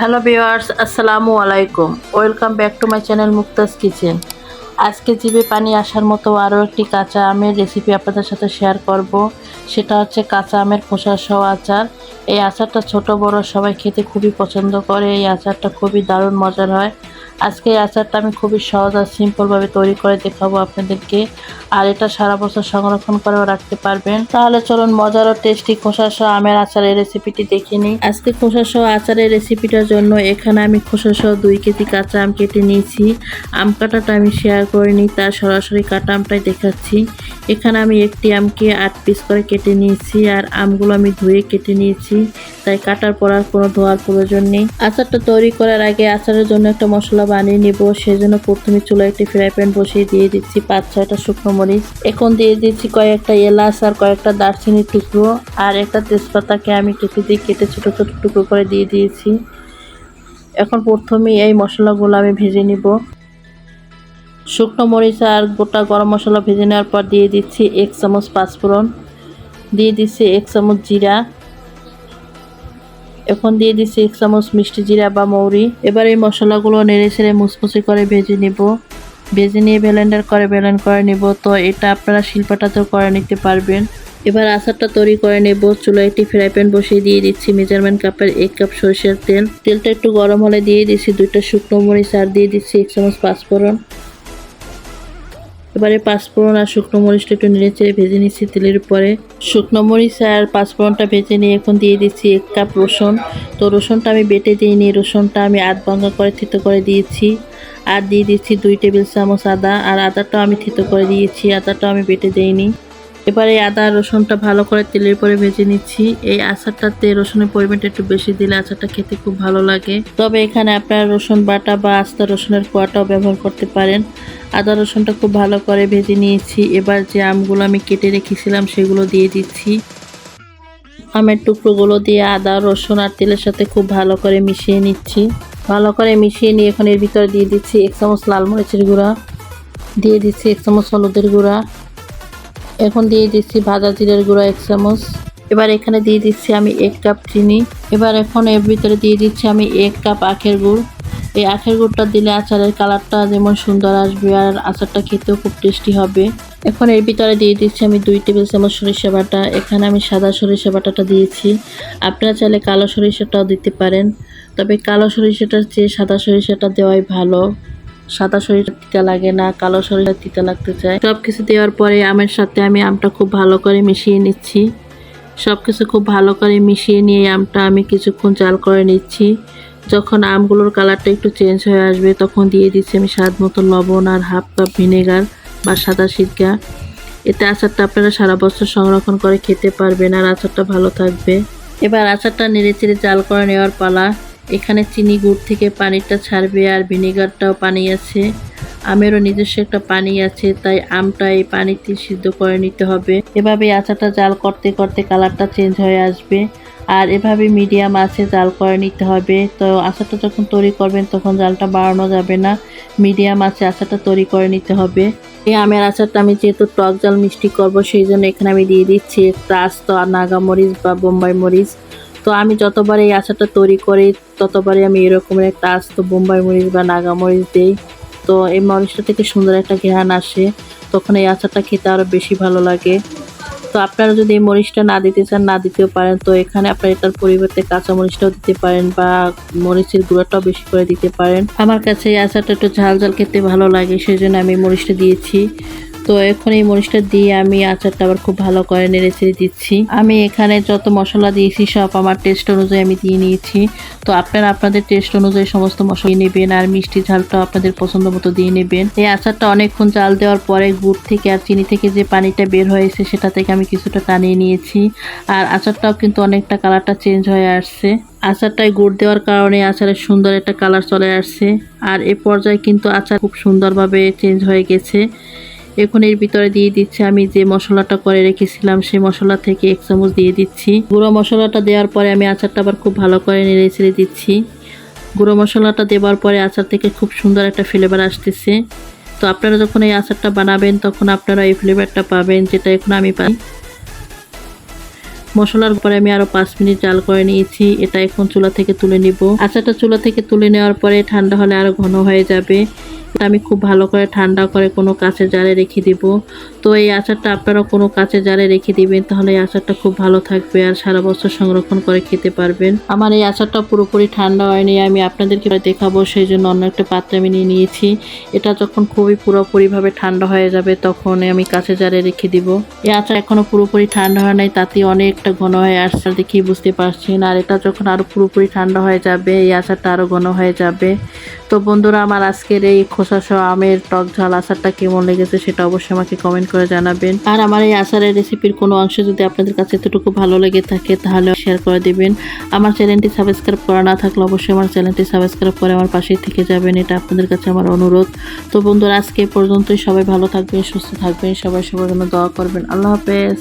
Hello viewers আসসালামু আলাইকুম। Welcome back to my channel Muktaz kitchen. আজকে জিভে পানি আসার মতো আরও একটি কাঁচা আমের রেসিপি আপনাদের সাথে শেয়ার করব। সেটা হচ্ছে কাঁচা আমের খোসা সহ আচার। এই আচারটা ছোট, বড়, সবাই খেতে খুবই পছন্দ করে। এই আচারটা খুবই দারুণ মজার হয়। আজকে এই আচারটা আমি খুবই সহজ আর সিম্পলভাবে তৈরি করে দেখাবো আপনাদেরকে। আর এটা সারা বছর সংরক্ষণ করেও রাখতে পারবেন। তাহলে চলুন মজার ও টেস্টি খোসা সহ আমের আচারের রেসিপিটি দেখে নিই। আজকে খোসা সহ আচারের রেসিপিটার জন্য এখানে আমি খোসা সহ দুই কেজি কাঁচা আম কেটে নিয়েছি। আম কাটাটা আমি শেয়ার করে নিই, তার সরাসরি কাটা আমটাই দেখাচ্ছি। এখানে আমি একটি আমকে আট পিস করে কেটে নিয়েছি আর আমগুলো আমি ধুয়ে কেটে নিয়েছি। তাই কাটার পর আর কোনো ধোয়ার প্রয়োজন নেই। আচারটা তৈরি করার আগে আচারের জন্য একটা মশলা বানিয়ে নেব, সেজন্য প্রথমে চুলায় একটি ফ্রাই প্যান বসিয়ে দিয়ে দিচ্ছি পাঁচ ছয়টা শুকনো মরিচ। এখন দিয়ে দিচ্ছি কয়েকটা এলাচ আর কয়েকটা দারচিনির টুকরো, আর একটা তেজপাতাকে আমি কেটে দিয়ে কেটে ছোটো ছোটো টুকরো করে দিয়ে দিয়েছি। এখন প্রথমে এই মশলাগুলো আমি ভেজে নিব। শুকনো মরিচ আর গোটা গরম মশলা ভেজে নেওয়ার পর দিয়ে দিচ্ছি এক চামচ পাঁচফোড়ন, দিয়ে দিচ্ছি এক চামচ জিরা এখন দিয়ে দিচ্ছি এক চামচ মিষ্টি জিরা বা মৌরি। এবার এই মশলাগুলো নেড়ে ছেড়ে মুচমুচি করে ভেজে নিব। ভেজে নিয়ে ব্লেন্ডার করে ব্লেন্ড করে নিব। তো এটা আপনারা শিল্পাটাতেও করে নিতে পারবেন। এবার আচারটা তৈরি করে নেব। চুলায় একটি ফ্রাই প্যান বসিয়ে দিয়ে দিচ্ছি মেজারমেন্ট কাপের এক কাপ সরষের তেল। তেলটা একটু গরম হলে দিয়ে দিচ্ছি দুইটা শুকনো মরিচ, আর দিয়ে দিচ্ছি এক চামচ পাঁচফোড়ন। এবারে পাঁচফোড়ন আর শুকনো মরিচটা একটু নেড়ে চেড়ে ভেজে নিচ্ছি তেলের উপরে। শুকনো মরিচ আর পাঁচফোড়নটা ভেজে নিয়ে এখন দিয়ে দিচ্ছি এক কাপ রসুন। তো রসুনটা আমি বেটে দিইনি, রসুনটা আমি আধ ভাঙা করে থিতো করে দিয়েছি। আর দিয়ে দিচ্ছি দুই টেবিল চামচ আদা। আর আদাটাও আমি থিতো করে দিয়েছি, আদাটাও আমি বেটে দিইনি। এবার আদা, রসুনটা ভালো করে তেলের পরে ভেজে নিচ্ছি। এই আচারটাতে রসুনের পরিমাণটা একটু বেশি দিলে আচারটা খেতে খুব ভালো লাগে। তবে এখানে আপনারা রসুন বাটা বা আস্তা রসুনের কোয়াটাও ব্যবহার করতে পারেন। আদা, রসুনটা খুব ভালো করে ভেজে নিয়েছি। এবার যে আমগুলো আমি কেটে রেখেছিলাম সেগুলো দিয়ে দিচ্ছি। আমের টুকরোগুলো দিয়ে আদা, রসুন আর তেলের সাথে খুব ভালো করে মিশিয়ে নিচ্ছি। ভালো করে মিশিয়ে নিয়ে এখন এর ভিতরে দিয়ে দিচ্ছি এক চামচ লাল মরিচের গুঁড়া। দিয়ে দিচ্ছি এক চামচ হলুদের গুঁড়া। এখন দিয়ে দিচ্ছি ভাজা জিরের গুঁড়া এক চামচ। এবার এখানে দিয়ে দিচ্ছি আমি এক কাপ চিনি। এবার এখন এর ভিতরে দিয়ে দিচ্ছি আমি এক কাপ আখের গুড়। এই আখের গুড়টা দিলে আচারের কালারটা যেমন সুন্দর আসবে আর আচারটা খেতেও খুব টেস্টি হবে। এখন এর ভিতরে দিয়ে দিচ্ছি আমি দুই টেবিল চামচ সরিষা বাটা। এখানে আমি সাদা সরিষা বাটাটা দিয়েছি। আপনারা চাইলে কালো সরিষাটাও দিতে পারেন। তবে কালো সরিষাটার চেয়ে সাদা সরিষাটা দেওয়াই ভালো। সাদা সরিষা তিতা লাগে না, কালো সরিষা তিতা লাগতে চায় সব কিছু দেওয়ার পরে আমের সাথে আমি আমটা খুব ভালো করে মিশিয়ে নিচ্ছি। সব কিছু খুব ভালো করে মিশিয়ে নিয়ে আমটা আমি কিছুক্ষণ জাল করে নিচ্ছি। যখন আমগুলোর কালারটা একটু চেঞ্জ হয়ে আসবে, তখন দিয়ে দিচ্ছি আমি স্বাদ মতো লবণ আর হাফ কাপ ভিনেগার বা সাদা সিরকা। এতে আচারটা আপনারা সারা বছর সংরক্ষণ করে খেতে পারবেন আর আচারটা ভালো থাকবে। এবার আচারটা নেড়ে চেড়ে জাল করে নেওয়ার পালা। এখানে চিনি গুড় থেকে পানিটা ছাড়বে আর ভিনেগারটাও পানি আছে। আমেরও নিজস্ব একটা পানি আছে, তাই আমটা এই পানিতে সিদ্ধ করে নিতে হবে। এভাবে আচারটা জাল করতে করতে কালারটা চেঞ্জ হয়ে আসবে। আর এভাবে মিডিয়াম আছে জাল করে নিতে হবে। তো আচারটা যখন তৈরি করবেন তখন জালটা বাড়ানো যাবে না। মিডিয়াম আছে আচারটা তৈরি করে নিতে হবে। এই আমের আচারটা আমি যেহেতু টক জাল মিষ্টি করব, সেই জন্য এখানে আমি দিয়ে দিচ্ছি একটা আস্ত নাগা মরিচ বা বোম্বাই মরিচ। তো আমি যতবার এই আচারটা তৈরি করি, ততবারই আমি এরকমের একটা আস্ত বোম্বাই মরিচ বা নাগা মরিচ দিই। তো এই মরিচটা থেকে সুন্দর একটা ঘ্রাণ আসে, তখন এই আচারটা খেতে আরও বেশি ভালো লাগে। তো আপনারা যদি এই মরিচটা না দিতে চান, না দিতেও পারেন। তো এখানে আপনারা এটার পরিবর্তে কাঁচা মরিচটাও দিতে পারেন বা মরিচের গুঁড়াটাও বেশি করে দিতে পারেন। আমার কাছে এই আচারটা একটু ঝাল ঝাল খেতে ভালো লাগে সেই জন্য আমি মরিচটা দিয়েছি। তো এখন এই মরিচটা দিয়ে আমি আচারটা আবার খুব ভালো করে নেড়ে চেড়ে দিচ্ছি। আমি এখানে যত মশলা দিয়েছি সব আমার টেস্ট অনুযায়ী আমি দিয়ে নিয়েছি। তো আপনারা আপনাদের টেস্ট অনুযায়ী সমস্ত মশলা দিয়ে নেবেন আর মিষ্টি ঝালটাও আপনাদের পছন্দ মতো দিয়ে নেবেন। এই আচারটা অনেকক্ষণ জাল দেওয়ার পরে গুড় থেকে আর চিনি থেকে যে পানিটা বের হয়েছে সেটা থেকে আমি কিছুটা টানিয়ে নিয়েছি। আর আচারটাও কিন্তু অনেকটা কালারটা চেঞ্জ হয়ে আসছে। আচারটায় গুড় দেওয়ার কারণে আচারের সুন্দর একটা কালার চলে আসছে। আর এ পর্যায়ে কিন্তু আচার খুব সুন্দরভাবে চেঞ্জ হয়ে গেছে। এখন এর ভিতরে দিয়ে দিচ্ছি। আমি যে মশলাটা করে রেখেছিলাম, সেই মশলা থেকে এক চামচ দিয়ে দিচ্ছি। গুঁড়ো মশলাটা দেওয়ার পরে আমি আচারটা আবার খুব ভালো করে নেড়ে ছেড়ে দিচ্ছি। গুঁড়ো মশলাটা দেওয়ার পরে আচার থেকে খুব সুন্দর একটা ফ্লেভার আসতেছে। তো আপনারা যখন এই আচারটা বানাবেন, তখন আপনারা এই ফ্লেভারটা পাবেন, যেটা এখন আমি পাই মশলার পরে আমি আরও পাঁচ মিনিট জাল করে নিয়েছি। এটা এখন চুলা থেকে তুলে নিব। আচারটা চুলা থেকে তুলে নেওয়ার পরে ঠান্ডা হলে আরও ঘন হয়ে যাবে। আমি খুব ভালো করে ঠান্ডা করে কোনো কাছে জারে রেখে দিব। তো এই আচারটা আপনারা কোনো কাছে জারে রেখে দিবেন, তাহলে এই আচারটা খুব ভালো থাকবে আর সারা বছর সংরক্ষণ করে খেতে পারবেন। আমার এই আচারটা পুরোপুরি ঠান্ডা হয়নি, আমি আপনাদেরকে দেখাবো, সেই জন্য অন্য একটা পাত্রে আমি নিয়ে নিয়েছি। এটা যখন খুবই পুরোপুরিভাবে ঠান্ডা হয়ে যাবে, তখন আমি কাছে জারে রেখে দিব। এই আচার এখনও পুরোপুরি ঠান্ডা হয় নাই, তাতে অনেকটা ঘন হয়ে আসছে দেখেই বুঝতে পারছেন। আর এটা যখন আরও পুরোপুরি ঠান্ডা হয়ে যাবে, এই আচারটা আরও ঘন হয়ে যাবে। তো বন্ধুরা, আমার আজকের এই খোসা সহ আমের টক ঝাল, আচারটা কেমন লেগেছে সেটা অবশ্যই আমাকে কমেন্ট করে জানাবেন। আর আমার এই আচারের রেসিপির কোনো অংশ যদি আপনাদের কাছে এতটুকু ভালো লেগে থাকে, তাহলে শেয়ার করে দিবেন। আমার চ্যানেলটি সাবস্ক্রাইব করা না থাকলে অবশ্যই আমার চ্যানেলটি সাবস্ক্রাইব করে আমার পাশেই থেকে যাবেন। এটা আপনাদের কাছে আমার অনুরোধ। তো বন্ধুরা, আজকে পর্যন্তই। সবাই ভালো থাকবেন, সুস্থ থাকবেন। সবাই সবার জন্য দোয়া করবেন। আল্লাহ হাফেজ।